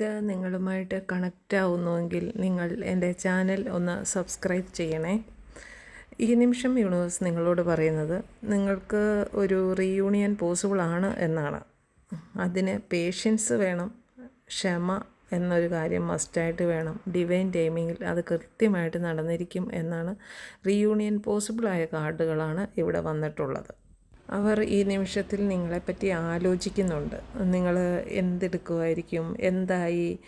ഇത് നിങ്ങളുമായിട്ട് കണക്റ്റ് ആവുന്നുവെങ്കിൽ നിങ്ങൾ എന്റെ ചാനൽ ഒന്ന് സബ്സ്ക്രൈബ് ചെയ്യണേ. ഈ നിമിഷം യൂണിവേഴ്സ് നിങ്ങളോട് പറയുന്നത് നിങ്ങൾക്ക് ഒരു റീയൂണിയൻ പോസിബിൾ ആണ് എന്നാണ്. അതിന് പേഷ്യൻസ് വേണം ക്ഷമ എന്നൊരു കാര്യം മസ്റ്റായിട്ട് വേണം. ഡിവൈൻ ടൈമിങ്ങിൽ അത് കൃത്യമായിട്ട് നടന്നിരിക്കും എന്നാണ് റീയൂണിയൻ പോസിബിളായ കാർഡുകളാണ് ഇവിടെ വന്നിട്ടുള്ളത്. അവർ ഈ നിമിഷത്തിൽ നിങ്ങളെപ്പറ്റി ആലോചിക്കുന്നുണ്ട്. നിങ്ങൾ എന്തെടുക്കുമായിരിക്കും? എന്തായി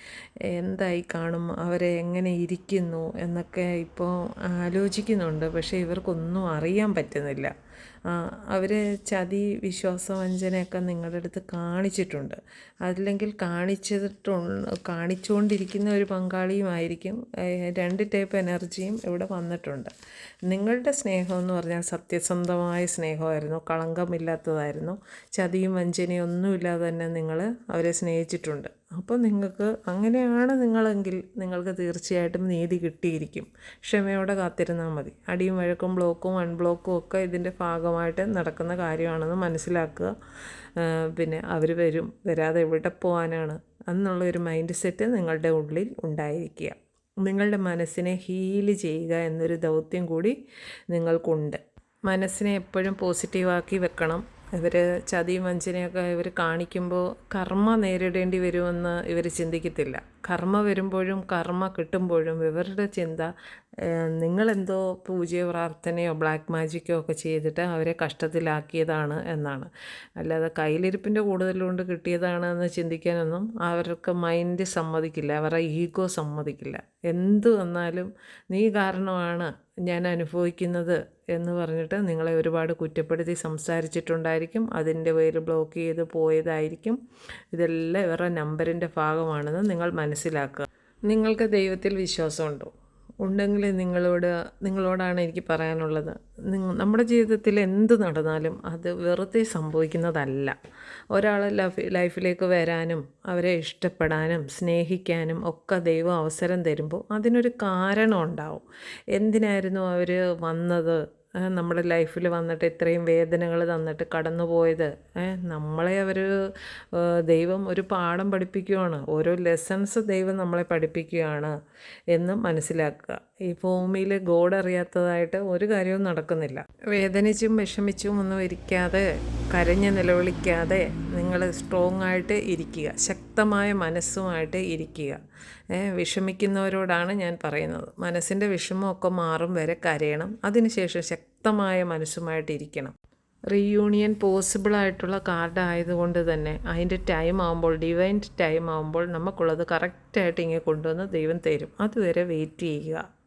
എന്തായി കാണും? അവരെ എങ്ങനെ ഇരിക്കുന്നു? എന്നൊക്കെ ഇപ്പോൾ ആലോചിക്കുന്നുണ്ട്. പക്ഷേ ഇവർക്കൊന്നും അറിയാൻ പറ്റുന്നില്ല. അവർ ചതി വിശ്വാസവഞ്ചനയൊക്കെ നിങ്ങളുടെ അടുത്ത് കാണിച്ചിട്ടുണ്ട്. അല്ലെങ്കിൽ കാണിച്ചിട്ടു കാണിച്ചുകൊണ്ടിരിക്കുന്ന ഒരു പങ്കാളിയുമായിരിക്കും രണ്ട് ടൈപ്പ് എനർജിയും ഇവിടെ വന്നിട്ടുണ്ട്. നിങ്ങളുടെ സ്നേഹം എന്ന് പറഞ്ഞാൽ സത്യസന്ധമായ സ്നേഹമായിരുന്നു. കളങ്കമില്ലാത്തതായിരുന്നു. ചതിയും വഞ്ചനയും ഒന്നുമില്ലാതെ തന്നെ നിങ്ങൾ അവരെ സ്നേഹിച്ചിട്ടുണ്ട്. അപ്പോൾ നിങ്ങൾക്ക് അങ്ങനെയാണ് നിങ്ങളെങ്കിൽ നിങ്ങൾക്ക് തീർച്ചയായിട്ടും നീതി കിട്ടിയിരിക്കും. ക്ഷമയോടെ കാത്തിരുന്നാൽ മതി. അടിയും വഴക്കും ബ്ലോക്കും അൺബ്ലോക്കും ഒക്കെ ഇതിന്റെ ഭാഗമായിട്ട് നടക്കുന്ന കാര്യമാണെന്ന് മനസ്സിലാക്കുക. പിന്നെ അവർ വരും. വരാതെ എവിടെ പോകാനാണ്? എന്നുള്ള ഒരു മൈൻഡ് സെറ്റ് നിങ്ങളുടെ ഉള്ളിൽ ഉണ്ടായിരിക്കുക. നിങ്ങളുടെ മനസ്സിനെ ഹീൽ ചെയ്യുക എന്നൊരു ദൗത്യം കൂടി നിങ്ങൾക്കുണ്ട്. മനസ്സിനെ എപ്പോഴും പോസിറ്റീവാക്കി വെക്കണം. ഇവർ ചതിയും വഞ്ചനയൊക്കെ ഇവർ കാണിക്കുമ്പോൾ കർമ്മ നേരിടേണ്ടി വരുമെന്ന് ഇവർ ചിന്തിക്കത്തില്ല. കർമ്മ വരുമ്പോഴും കർമ്മ കിട്ടുമ്പോഴും ഇവരുടെ ചിന്ത നിങ്ങളെന്തോ പൂജയോ പ്രാർത്ഥനയോ ബ്ലാക്ക് മാജിക്കോ ഒക്കെ ചെയ്തിട്ട് അവരെ കഷ്ടത്തിലാക്കിയതാണ് എന്നാണ്. അല്ലാതെ കയ്യിലിരിപ്പിന്റെ കൂടുതലുകൊണ്ട് കിട്ടിയതാണ് എന്ന് ചിന്തിക്കാനൊന്നും അവർക്ക് മൈൻഡ് സമ്മതിക്കില്ല അവരുടെ ഈഗോ സമ്മതിക്കില്ല. എന്തു വന്നാലും നീ കാരണമാണ് ഞാൻ അനുഭവിക്കുന്നത് എന്ന് പറഞ്ഞിട്ട് നിങ്ങളെ ഒരുപാട് കുറ്റപ്പെടുത്തി സംസാരിച്ചിട്ടുണ്ടായിരിക്കും. അതിന്റെ പേര് ബ്ലോക്ക് ചെയ്ത് പോയതായിരിക്കും. ഇതെല്ലാം ഇവരുടെ നമ്പറിന്റെ ഭാഗമാണെന്ന് നിങ്ങൾ മനസ്സിലാക്കുക. നിങ്ങൾക്ക് ദൈവത്തിൽ വിശ്വാസമുണ്ടോ? ഉണ്ടെങ്കിൽ നിങ്ങളോട് നിങ്ങളോടാണ് എനിക്ക് പറയാനുള്ളത്. നമ്മുടെ ജീവിതത്തിൽ എന്ത് നടന്നാലും അത് വെറുതെ സംഭവിക്കുന്നതല്ല. ഒരാൾ ലൈഫിലേക്ക് വരാനും അവരെ ഇഷ്ടപ്പെടാനും സ്നേഹിക്കാനും ഒക്കെ ദൈവം അവസരം തരുമ്പോൾ അതിനൊരു കാരണം ഉണ്ടാവും. എന്തിനായിരുന്നു അവർ വന്നത്? നമ്മുടെ ലൈഫിൽ വന്നിട്ട് ഇത്രയും വേദനകൾ തന്നിട്ട് കടന്നു പോയത് നമ്മളെ അവർ ദൈവം ഒരു പാഠം പഠിപ്പിക്കുകയാണ് ഓരോ ലെസൺസ് ദൈവം നമ്മളെ പഠിപ്പിക്കുകയാണ് എന്ന് മനസ്സിലാക്കുക. ഈ ഭൂമിയിൽ ഗോഡ് അറിയാത്തതായിട്ട് ഒരു കാര്യവും നടക്കുന്നില്ല. വേദനിച്ചും വിഷമിച്ചും ഒന്നും ഇരിക്കാതെ കരഞ്ഞ് നിലവിളിക്കാതെ നിങ്ങൾ സ്ട്രോങ് ആയിട്ട് ഇരിക്കുക. ശക്തമായ മനസ്സുമായിട്ട് ഇരിക്കുക. വിഷമിക്കുന്നവരോടാണ് ഞാൻ പറയുന്നത്. മനസ്സിന്റെ വിഷമമൊക്കെ മാറും വരെ കരയണം. അതിനുശേഷം ശക്തമായ മനസ്സുമായിട്ട് ഇരിക്കണം. റീയൂണിയൻ പോസിബിൾ ആയിട്ടുള്ള കാർഡ് ആയതുകൊണ്ട് തന്നെ അതിന്റെ ടൈം ആകുമ്പോൾ ഡിവൈൻ ടൈം ആകുമ്പോൾ നമുക്കുള്ളത് കറക്റ്റായിട്ട് ഇങ്ങനെ കൊണ്ടുവന്ന് ദൈവം തരും. അതുവരെ വെയിറ്റ് ചെയ്യുക.